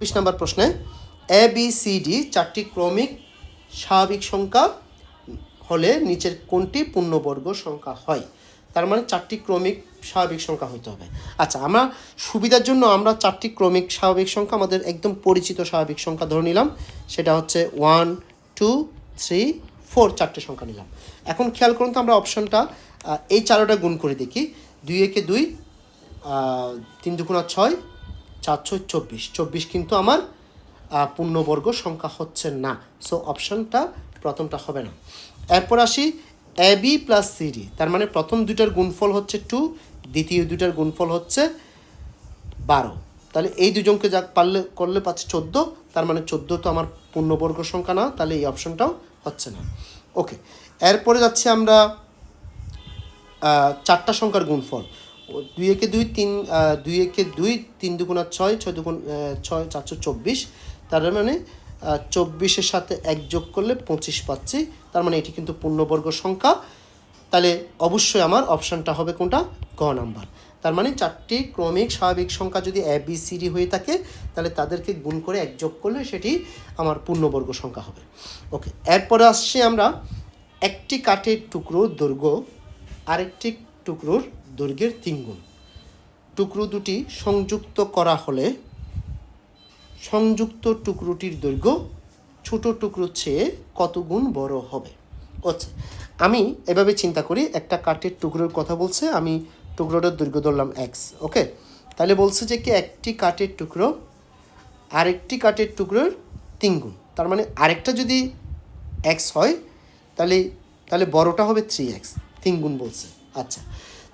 বিশ নম্বর প্রশ্নে A B C D চারটি ক্রমিক স্বাভাবিক সংখ্যা হলে নিচের কোনটি পূর্ণবর্গ সংখ্যা হয়? তার মানে চারটি ক্রমিক স্বাভাবিক সংখ্যা হইতে হবে। আচ্ছা আমরা সুবিধার জন্য আমরা চারটি ক্রমিক স্বাভাবিক সংখ্যা, আমাদের একদম পরিচিত স্বাভাবিক সংখ্যা ধরে নিলাম। সেটা হচ্ছে ওয়ান, টু, থ্রি, ফোর চারটে সংখ্যা নিলাম। এখন খেয়াল করুন তো আমরা অপশনটা এই চারোটা গুণ করে দেখি। দুই একে দুই তিন দুগুণা ছয় চার ছয় চব্বিশ। চব্বিশ কিন্তু আমার পূর্ণবর্গ সংখ্যা হচ্ছে না। সো অপশনটা প্রথমটা হবে না। এরপর আসি এ, বি প্লাস সিডি তার মানে প্রথম দুইটার গুণফল হচ্ছে টু, দ্বিতীয় দুইটার গুণফল হচ্ছে বারো। তাহলে এই দুজনকে যা পারলে, করলে পাচ্ছে চোদ্দ। তার মানে চোদ্দ তো আমার পূর্ণবর্গ সংখ্যা না, তাহলে এই অপশনটাও হচ্ছে না। ওকে এরপরে যাচ্ছি আমরা চারটা সংখ্যার গুণফল। দুই একে দুই তিন দুই একে দুই তিন দুগুণা ছয় ছয় দুগুণ ছয় চারশো চব্বিশ। তার মানে চব্বিশের সাথে এক যোগ করলে পঁচিশ পাচ্ছি। তার মানে এটি কিন্তু পূর্ণবর্গ সংখ্যা। তাহলে অবশ্যই আমার অপশানটা হবে কোনটা? গ নাম্বার। তার মানে চারটি ক্রমিক স্বাভাবিক সংখ্যা যদি এ বি সি ডি হয়ে থাকে, তাহলে তাদেরকে গুণ করে এক যোগ করলে সেটি আমার পূর্ণবর্গ সংখ্যা হবে। ওকে, এরপরে আসছি আমরা একটি কাঠের টুকরো দৈর্ঘ্য, আরেকটি টুকরোর দৈর্ঘ্যের তিন গুণ টুকরো দুটি সংযুক্ত করা হলে সংযুক্ত টুকরোটির দৈর্ঘ্য ছোট টুকরোর চেয়ে কত গুণ বড় হবে? আচ্ছা আমি এভাবে চিন্তা করি, একটা কাঠের টুকরোর কথা বলছে, আমি টুকরোটার দৈর্ঘ্য ধরলাম এক্স ওকে? তাহলে বলছে যে কি একটি কাঠের টুকরো আরেকটি কাঠের টুকরোর তিন গুণ তার মানে আরেকটা যদি এক্স হয়, তাহলে তাহলে বড়টা হবে থ্রি এক্স তিন গুণ বলছে। আচ্ছা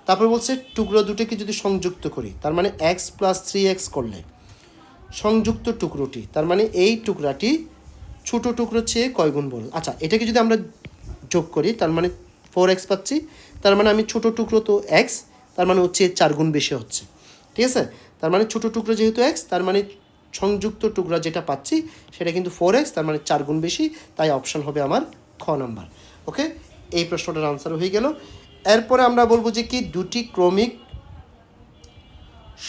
তারপর বলছে, টুকরো দুটোকে যদি সংযুক্ত করি, তার মানে এক্স প্লাস থ্রি এক্স করলে, সংযুক্ত টুকরোটি, তার মানে এই টুকরাটি ছোট টুকরো চেয়ে কয় গুণ বড় আচ্ছা এটাকে যদি আমরা যোগ করি, তার মানে ফোর এক্স পাচ্ছি, তার মানে আমি ছোট টুকরো তো এক্স তার মানে হচ্ছে চার গুণ বেশি হচ্ছে। ঠিক আছে? তার মানে ছোট টুকরো যেহেতু এক্স তার মানে সংযুক্ত টুকরা যেটা পাচ্ছি, সেটা কিন্তু ফোর এক্স তার মানে চার গুণ বেশি, তাই অপশান হবে আমার খ নাম্বার ওকে এই প্রশ্নটার আনসার হয়ে গেল। এরপরে আমরা বলব যে কি? দুটি ক্রমিক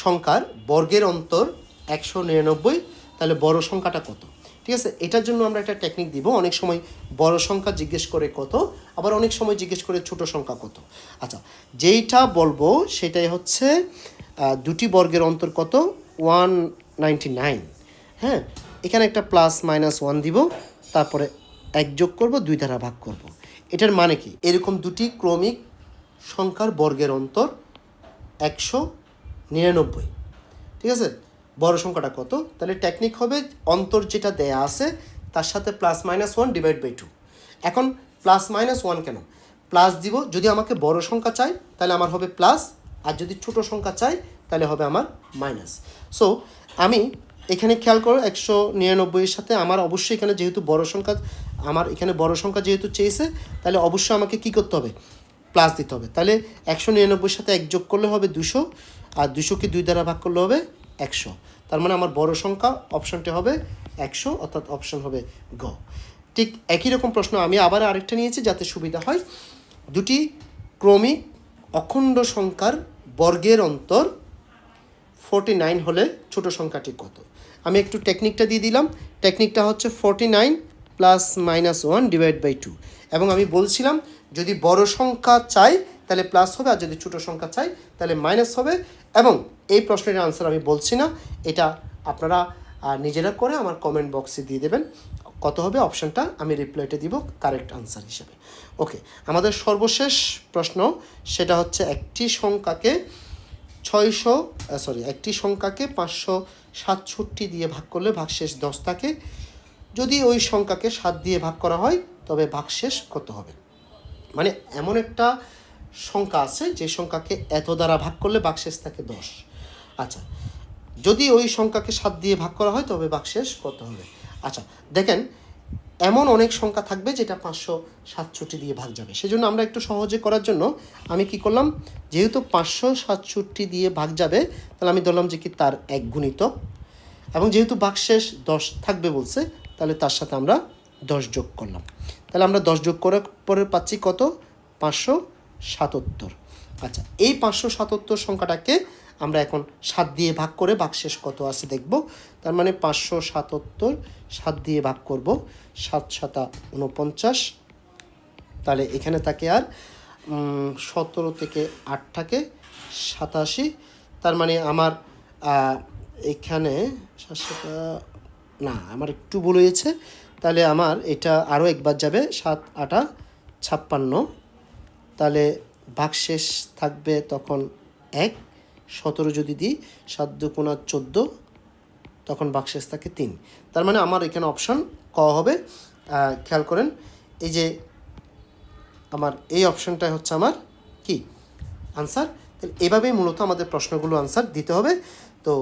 সংখ্যার বর্গের অন্তর একশো নিরানব্বই। তাহলে বড় সংখ্যাটা কত? ঠিক আছে? এটার জন্য আমরা একটা টেকনিক দিব। অনেক সময় বড় সংখ্যা জিজ্ঞেস করে কত, আবার অনেক সময় জিজ্ঞেস করে ছোট সংখ্যা কত। আচ্ছা যেইটা বলব সেটাই হচ্ছে দুটি বর্গের অন্তর কত? One ninety nine. হ্যাঁ? এখানে একটা প্লাস মাইনাস ওয়ান দিব, তারপরে এক যোগ করব, দুই দ্বারা ভাগ করব। এটার মানে কি? এরকম দুটি ক্রমিক সংখ্যার বর্গের অন্তর একশো নিরানব্বই। ঠিক আছে? বড় সংখ্যাটা কত? তাহলে টেকনিক হবে অন্তর যেটা দেয়া আছে, তার সাথে plus minus one divide by two এখন প্লাস মাইনাস ওয়ান কেন? প্লাস দিব, যদি আমাকে বড় সংখ্যা চাই, তাহলে আমার হবে প্লাস আর যদি ছোট সংখ্যা চাই, তাহলে হবে আমার মাইনাস সো আমি এখানে খেয়াল করো, একশো নিরানব্বইয়ের সাথে আমার অবশ্যই এখানে যেহেতু বড় সংখ্যা, আমার এখানে বড় সংখ্যা যেহেতু চেয়েছে, তাহলে অবশ্যই আমাকে কী করতে হবে? প্লাস দিতে হবে। তাহলে একশো নিরানব্বইয়ের সাথে এক যোগ করলে হবে দুশো, আর দুশোকে দুই দ্বারা ভাগ করলে হবে একশো। তার মানে আমার বড় সংখ্যা অপশনটি হবে একশো, অর্থাৎ অপশন হবে গ। ঠিক একই রকম প্রশ্ন আমি আবার আরেকটা নিয়েছি যাতে সুবিধা হয়। দুটি ক্রমিক অখণ্ড সংখ্যার বর্গের অন্তর ফোরটি নাইন হলে ছোট সংখ্যাটি কত? আমি একটু টেকনিকটা দিয়ে দিলাম। টেকনিকটা হচ্ছে forty nine plus minus one divide by two এবং আমি বলছিলাম, যদি বড় সংখ্যা চাই, তাহলে প্লাস হবে, আর যদি ছোট সংখ্যা চাই, তাহলে মাইনাস হবে। এবং এই প্রশ্নের আনসার আমি বলছি না, এটা আপনারা নিজেরা করে আমার কমেন্ট বক্সে দিয়ে দেবেন। কত হবে? অপশানটা আমি রিপ্লাইটা দিব কারেক্ট আনসার হিসেবে। ওকে আমাদের সর্বশেষ প্রশ্ন, সেটা হচ্ছে একটি সংখ্যাকে ছয়শো সরি একটি সংখ্যাকে পাঁচশো সাতষট্টি দিয়ে ভাগ করলে ভাগশেষ দশ থাকে। যদি ওই সংখ্যাকে সাত দিয়ে ভাগ করা হয় তবে ভাগশেষ করতে হবে। মানে এমন একটা সংখ্যা আছে যে সংখ্যাকে এত দ্বারা ভাগ করলে ভাগশেষ থাকে দশ। আচ্ছা যদি ওই সংখ্যাকে সাত দিয়ে ভাগ করা হয় তবে ভাগশেষ করতে হবে। আচ্ছা দেখেন, এমন অনেক সংখ্যা থাকবে যেটা পাঁচশো সাতষট্টি দিয়ে ভাগ যাবে। সেজন্য আমরা একটু সহজে করার জন্য আমি কি করলাম, যেহেতু পাঁচশো সাতষট্টি দিয়ে ভাগ যাবে, তাহলে আমি ধরলাম যে কি তার এক গুণিত এবং যেহেতু ভাগশেষ দশ থাকবে বলছে, তাহলে তার সাথে আমরা দশ যোগ করলাম। তাহলে আমরা দশ যোগ করার পরে পাচ্ছি কত? পাঁচশো সাতাত্তর। আচ্ছা এই পাঁচশো সাতাত্তর সংখ্যাটাকে আমরা এখন সাত দিয়ে ভাগ করে ভাগশেষ কত আছে দেখব। তার মানে পাঁচশো সাতাত্তর সাত দিয়ে ভাগ করব, সাত সাতা উনপঞ্চাশ তাহলে এখানে তাকে আর সতেরো থেকে আট থাকে, সাতাশি। তার মানে আমার এখানে সাতশোটা না, আমার একটু হয়েছে। তাহলে আমার এটা আরও একবার যাবে, সাত, আটা, ছাপ্পান্ন। তাহলে ভাগশেষ থাকবে তখন এক, সতেরো যদি দিই, সাত দুকোনা চোদ্দ, তখন বাক্সেস থাকে তিন। তার মানে আমার এখানে অপশন ক হবে। খেয়াল করেন, এই যে আমার এই অপশানটাই হচ্ছে আমার কি? আনসার তাহলে এভাবেই মূলত আমাদের প্রশ্নগুলো আনসার দিতে হবে। তো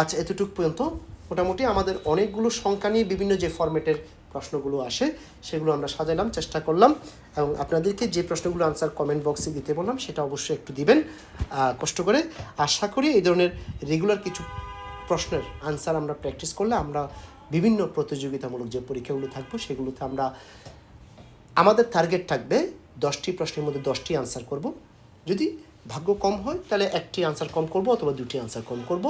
আজ এতটুকু পর্যন্ত। মোটামুটি আমাদের অনেকগুলো সংখ্যা নিয়ে বিভিন্ন যে ফরম্যাটের প্রশ্নগুলো আসে, সেগুলো আমরা সাজালাম চেষ্টা করলাম, এবং আপনাদেরকে যে প্রশ্নগুলো আনসার কমেন্ট বক্সে দিতে বললাম, সেটা অবশ্যই একটু দিবেন কষ্ট করে। আশা করি এই ধরনের রেগুলার কিছু প্রশ্নের আনসার আমরা প্র্যাকটিস করলে আমরা বিভিন্ন প্রতিযোগিতামূলক যে পরীক্ষাগুলো থাকব, সেগুলোতে আমরা আমাদের টার্গেট থাকবে দশটি প্রশ্নের মধ্যে দশটি আনসার করব। যদি ভাগ্য কম হয়, তাহলে একটি আনসার কম করব অথবা দুটি আনসার কম করব।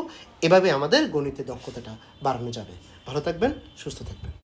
এভাবে আমাদের গণিতে দক্ষতাটা বাড়ানো যাবে। ভালো থাকবেন, সুস্থ থাকবেন।